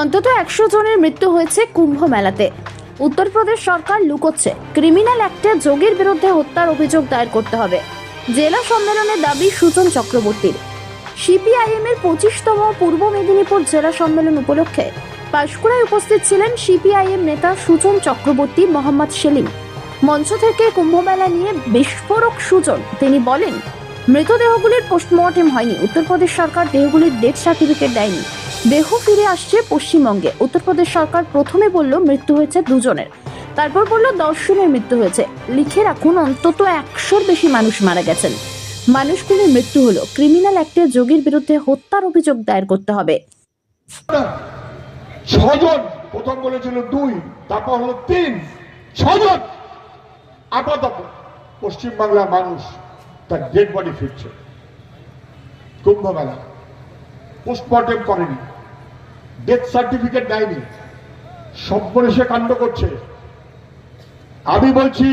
অন্তত একশো জনের মৃত্যু হয়েছে কুম্ভ মেলাতে। উত্তরপ্রদেশ সরকার লুকোচ্ছে। ক্রিমিনাল অ্যাক্টে যোগীর বিরুদ্ধে হত্যার অভিযোগ দায়ের করতে হবে। জেলা সম্মেলনের দাবি সুজন চক্রবর্তীর। সিপিআইএম এর পঁচিশতম পূর্ব মেদিনীপুর জেলা সম্মেলন উপলক্ষে পাঁশকুড়ায় উপস্থিত ছিলেন সিপিআইএম নেতা সুজন চক্রবর্তী, মোহাম্মদ সেলিম। মঞ্চ থেকে কুম্ভমেলা নিয়ে বিস্ফোরক সুজন। তিনি বলেন, মৃতদেহগুলির পোস্টমর্টেম হয়নি। উত্তরপ্রদেশ সরকার দেহগুলির ডেথ সার্টিফিকেট দেয়নি। দেহ ফিরে আসছে পশ্চিমবঙ্গে। উত্তরপ্রদেশ সরকার প্রথমে বলল মৃত্যু হয়েছে দুজনের। তারপর বলল দশ জনের মৃত্যু হয়েছে। লিখে রাখুন, অন্তত একশোর বেশি মানুষ মারা গেছেন। মানুষগুলির মৃত্যু হলো। ক্রিমিনাল অ্যাক্টে যোগীর বিরুদ্ধে হত্যার অভিযোগ দায়ের করতে হবে। ছজন, প্রথম বলেছিল দুই, তারপর হলো তিন। ছজন আপাতত পশ্চিমবাংলার মানুষ তার ডেড বডি ফিরছে। পোস্টমর্টেম করেনি। ডেথ সার্টিফিকেট দেয়নি। সব্বনেশে কাণ্ড করছে। আমি বলছি,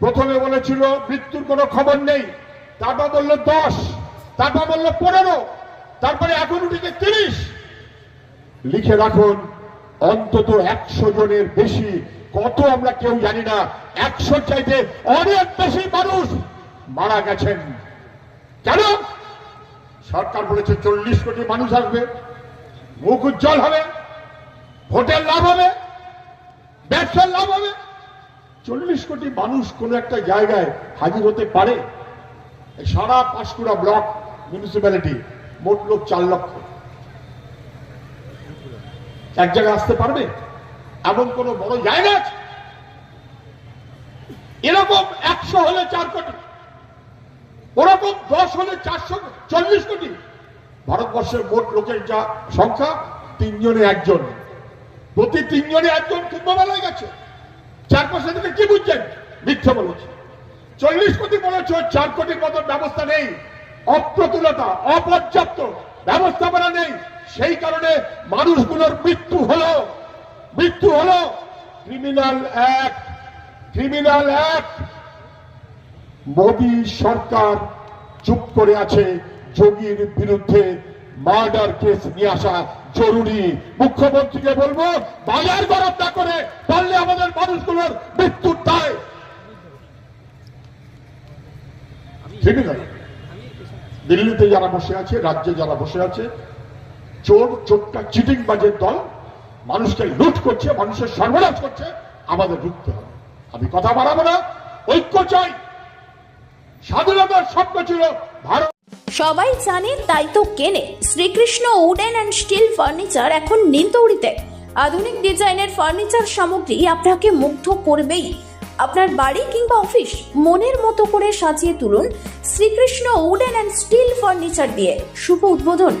প্রথমে বলেছিল, মৃত্যুর কোনো খবর নেই। তারপর বলল দশ, তারপর বলল পনেরো, তারপরে এখন উঠেছে তিরিশ। লিখে রাখুন, অন্তত একশো জনের বেশি, কত আমরা কেউ জানি না একশো চাইতে অনেক বেশি মানুষ মারা গেছেন। কেন? সরকার বলেছে চল্লিশ কোটি মানুষ আসবে। মুখ উজ্জ্বল হবে, ভোটের লাভ হবে, ব্যবসার লাভ হবে। চল্লিশ কোটি মানুষ কোন একটা জায়গায় হাজির হতে পারে? সারা পাঁশকুড়া ব্লক মিউনিসিপ্যালিটি মোট লোক চার লক্ষ। এক জায়গায় আসতে পারবে? এমন কোন বড় জায়গা আছে? এরকম একশো হলে চার কোটি, ওরকম দশ হলে চারশো, চল্লিশ কোটি ভারতবর্ষের মোট লোকের যা সংখ্যা, তিনজনে একজন। প্রতি তিনজনে একজন কুম্ভমেলায় গেছে। চার পাশে থেকে কি বুঝছেন? মিথ্যে বলেছে। চল্লিশ কোটি বলেছ, চার কোটির মতন ব্যবস্থা নেই। অপ্রতুলতা, অপর্যাপ্ত ব্যবস্থাপনা নেই। সেই কারণে মানুষগুলোর মৃত্যু হলো। মৃত্যু হলো। Criminal act criminal act. Modi সরকার চুপ করে আছে। যোগীর বিরুদ্ধে মার্ডার কেস নিয়ে আসা জরুরি। মুখ্যমন্ত্রীকে বলব, বাজার গরম না করে পারলে আমাদের মানুষগুলোর মৃত্যুর দায়। ঠিক আছে? দিল্লিতে যারা বসে আছে, রাজ্যে যারা বসে আছে, চোর, চোরটা চিটিং বাজের দল, মানুষকে লুট করছে, মানুষের সর্বনাশ করছে, আমাদের রুখতে হবে। আমি কথা বাড়াবো না, ঐক্য চাই। স্বাধীনতার স্বপ্ন ছিল ভারত সবাই জানে, তাই তো কেনে। Shrikrishna wooden and steel furniture এখন নিমতৌড়িতে। আধুনিক ডিজাইনের ফার্নিচার সামগ্রী আপনাকে মুগ্ধ করবেই। আপনার বাড়ি কিংবা অফিস, মনের মতো করে সাজিয়ে তুলুন Shrikrishna wooden and steel furniture দিয়ে। শুভ উদ্বোধন।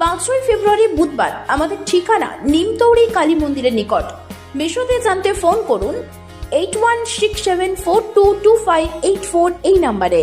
পাঁচই ফেব্রুয়ারি বুধবার, আমাদের ঠিকানা নিমতৌড়ি কালী মন্দিরের নিকট। বিশদে জানতে ফোন করুন, eight one six seven four two two five eight four এই নাম্বারে।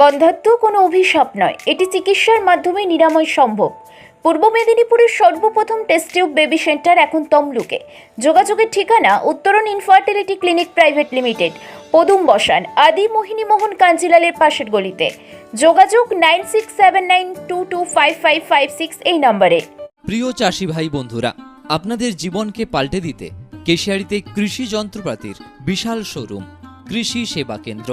বন্ধাত্ম কোনো অভিশাপ নয়। এটি চিকিৎসার মাধ্যমে নিরাময় সম্ভব। পূর্ব মেদিনীপুরের সর্বপ্রথম টেস্ট টিউব বেবি সেন্টার এখন তমলুকে। যোগাযোগের ঠিকানা উত্তরণ ইনফার্টিলিটি ক্লিনিক প্রাইভেট লিমিটেড পদুম বসান, আদি মোহিনী মোহন কাঞ্জিলালের পাশের গলিতে। যোগাযোগ nine six seven nine two two five five five six এই নম্বরে। প্রিয় চাষি ভাই বন্ধুরা, আপনাদের জীবনকে পাল্টে দিতে কেশিয়ারিতে কৃষি যন্ত্রপাতির বিশাল শোরুম, কৃষি সেবা কেন্দ্র।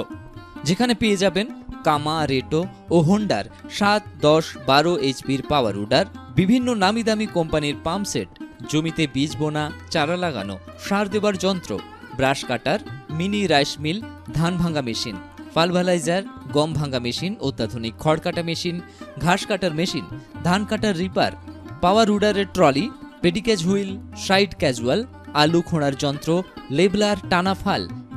যেখানে পেয়ে যাবেন কামা, রেটো ও হোন্ডার সাত, দশ, বারো এইচপির পাওয়ার উডার, বিভিন্ন নামি দামি কোম্পানির পাম্প সেট, জমিতে বীজ বোনা, চারা লাগানো, সার দেবার যন্ত্র, brush cutter, mini rice mill, ধান ভাঙা মেশিন পালভালাইজার গম ভাঙা মেশিন, অত্যাধুনিক খড় কাটা মেশিন, ঘাস কাটার মেশিন, ধান কাটার reaper, power উডারের trolley paddy cage wheel, side casual, আলু খোঁড়ার যন্ত্র, লেবলার টানা ফাল